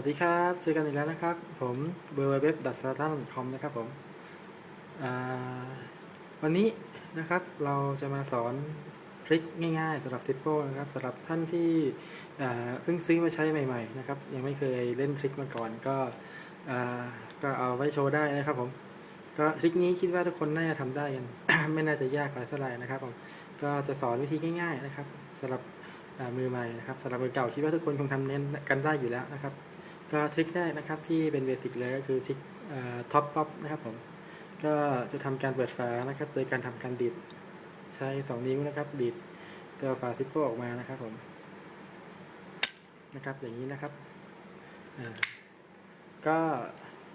วัสดีครับ เจอกันอีกแล้วนะครับ ผมเบอร์เว็บดัตซาตันคอมนะครับผมวันนี้นะครับเราจะมาสอนทริคง่ายๆสำหรับซิปโป้นะครับสำหรับท่านที่เพิ่งซื้อมาใช้ใหม่ๆนะครับยังไม่เคยเล่นทริคมาก่อนก็ก็เอาไว้โชว์ได้นะครับผมก็ทริคนี้คิดว่าทุกคนน่าจะทำได้กัน ไม่น่าจะยากอะไรเท่าไหร่นะครับผมก็จะสอนวิธีง่าย ๆ นะครับสำหรับมือใหม่นะครับสำหรับมือเก่าคิดว่าทุกคนคงทำเน้นกันได้อยู่แล้วนะครับ ก็ทริคแรกนะครับที่เป็นเบสิกเลยก็คือทริคท็อปป๊อปนะครับผมก็จะทำการเปิดฝานะครับโดยการทำการดีดใช้ 2 นิ้วนะครับ ดีดตัวฝาซิปโป้ออกมานะครับผมนะครับ อย่างนี้นะครับก็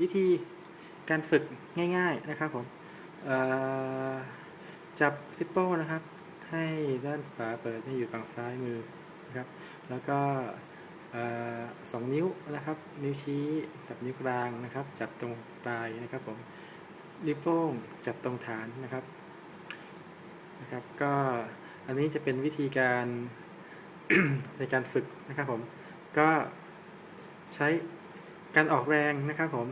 วิธีการฝึกง่ายๆนะครับผมจับซิปโป้นะครับ ให้ด้านฝาเปิดให้อยู่ฝั่งซ้ายมือนะครับ แล้วก็ สองนิ้วนะครับ นิ้วชี้กับนิ้วกลางนะครับ จับตรงปลายนะครับผมนิ้วโป้งจับตรงฐานนะครับนะครับ ก็อันนี้จะเป็นวิธีการในการฝึกนะครับผมก็ใช้การออกแรงนะครับผม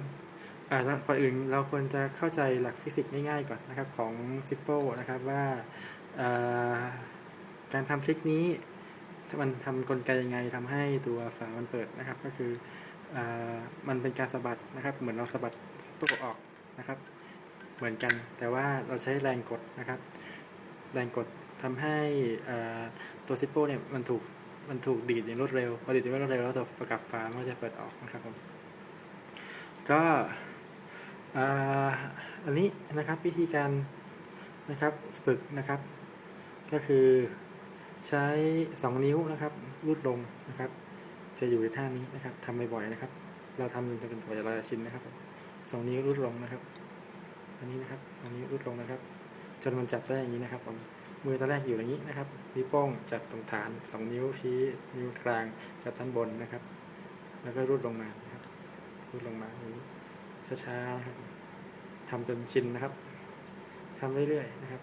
อ่าก่อนอื่นเราควรจะเข้าใจหลักฟิสิกส์ง่ายๆก่อนนะครับของซิปโป้นะครับว่าการทำทริคนี้ มันทำกลไกยังไงทำให้ตัวฝามันเปิดนะครับ ก็คืออมันเป็นการสะบัดนะครับ เหมือนเราสะบัดสะโพกออกนะครับ เหมือนกันแต่ว่าเราใช้แรงกดนะครับ แรงกดทำให้ตัวซิปโป้เนี่ยมันถูกมันถูกดีดอย่างรวดเร็วพอดีดอย่างรวดเร็วแล้วตัวประกับฝามันก็จะเปิดออกนะครับผมก็อันนี้นะครับวิธีการนะครับฝึกนะครับ ก็คือ ใช้ 2 นิ้วนะครับรูดลงนะครับ จะอยู่ในท่านี้นะครับทำบ่อยๆนะครับ เราทำจนเป็นตัวเราจะชินนะครับสองนิ้วรูดลงนะครับอันนี้นะครับสองนิ้วรูดลงนะครับ จนมันจับได้อย่างนี้นะครับผมมือตอนแรกอยู่อย่างนี้นะครับนิ้วโป้งจับตรงฐานสองนิ้วชี้นิ้วกลางจับด้านบนนะครับ แล้วก็รูดลงมานะครับรูดลงมาอย่างนี้ช้าๆนะครับทำจนชินนะครับทำเรื่อยๆนะครับ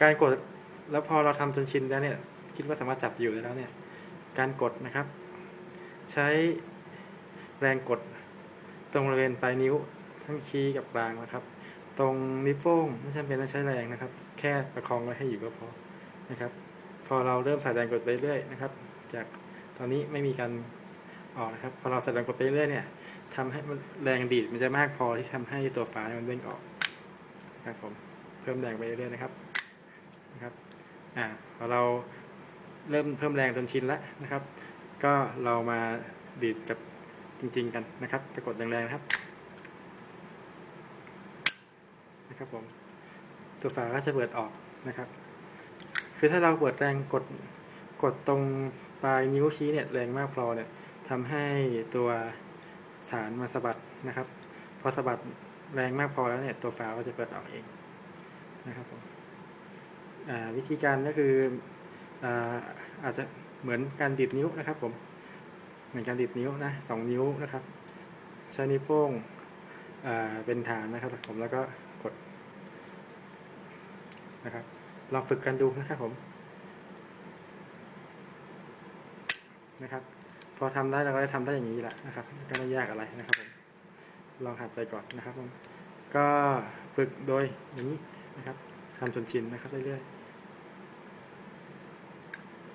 การกด แล้วพอเราทำจนชินแล้วเนี่ย คิดว่าสามารถจับอยู่แล้วเนี่ย การกดนะครับ ใช้แรงกดตรงบริเวณปลายนิ้วทั้งชี้กับกลางนะครับ ตรงนิ้วโป้งไม่จำเป็นต้องใช้แรงนะครับ แค่ประคองไว้ให้อยู่ก็พอนะครับ พอเราเริ่มใส่แรงกดไปเรื่อยนะครับ จากตอนนี้ไม่มีการออกนะครับ พอเราใส่แรงกดไปเรื่อยเนี่ยทำให้แรงดีดมันจะมากพอที่ทำให้ตัวฝามันเด้งออกนะครับผมเพิ่มแรงไปเรื่อยๆนะครับนะครับ อ่าพอเราเริ่มเพิ่มแรงจนชินแล้วนะครับ ก็เรามาดีดกับจริง ๆ กันนะครับไปกดแรงๆนะครับ นะครับผมตัวฝาก็จะเปิดออกนะครับ คือถ้าเราเปิดแรงกดกดตรงปลายนิ้วชี้เนี่ยแรงมากพอเนี่ยทำให้ตัวฐานมาสะบัดนะครับ พอสะบัดแรงมากพอแล้วเนี่ยตัวฝาก็จะเปิดออกเองนะครับผม วิธีการก็คืออาจจะเหมือนการดีดนิ้วนะครับผมเหมือนการดีดนิ้วนะสองนิ้วนะครับ ใช้นิ้วโป้งเป็นฐานนะครับผมแล้วก็กดนะครับลองฝึกกันดูนะครับผมนะครับ พอทำได้เราก็ได้ทำได้อย่างนี้แหละนะครับ ก็ไม่ยากอะไรนะครับผมลองหัดไปก่อนนะครับผมก็ฝึกโดยอย่างนี้นะครับทำจนชินนะครับเรื่อยๆ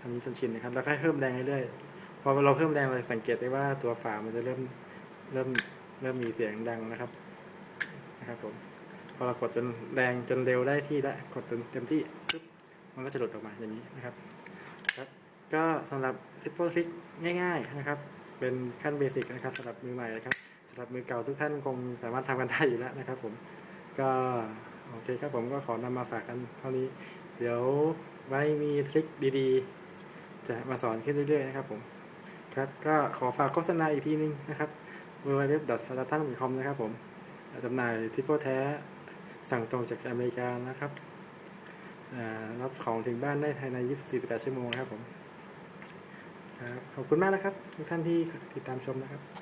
ทำนี้จนชินนะครับแล้วค่อยเพิ่มแรงเรื่อยๆพอเราเพิ่มแรงเราสังเกตได้ว่าตัวฝามันจะเริ่มเริ่มเริ่มมีเสียงดังนะครับนะครับผมพอเรากดจนแรงจนเร็วได้ที่แล้วกดจนเต็มที่ปุ๊บมันก็จะหลุดออกมาอย่างนี้นะครับครับ ก็สำหรับ Simple Trick ง่าย ๆนะครับ เป็นขั้นเบสิกนะครับสำหรับมือใหม่นะครับสำหรับมือเก่าทุกท่านคงสามารถทำกันได้อยู่แล้วนะครับ ผมก็โอเคครับผมก็ขอนำมาฝากกันเท่านี้ เดี๋ยวไว้มีทริคดีๆ จะมาสอนขึ้นเรื่อยๆนะครับผมครับก็ขอฝากโฆษณาอีกทีนึงนะครับ w w w s a l a t a n c o m นะครับผมจำหน่ายทิปโปแท้สั่งตรงจากอเมริกานะครับรับของถึงบ้านได้ภายใน 24 ชั่วโมงนะครับผมครับขอบคุณมากนะครับ ทุกท่านที่ติดตามชมนะครับ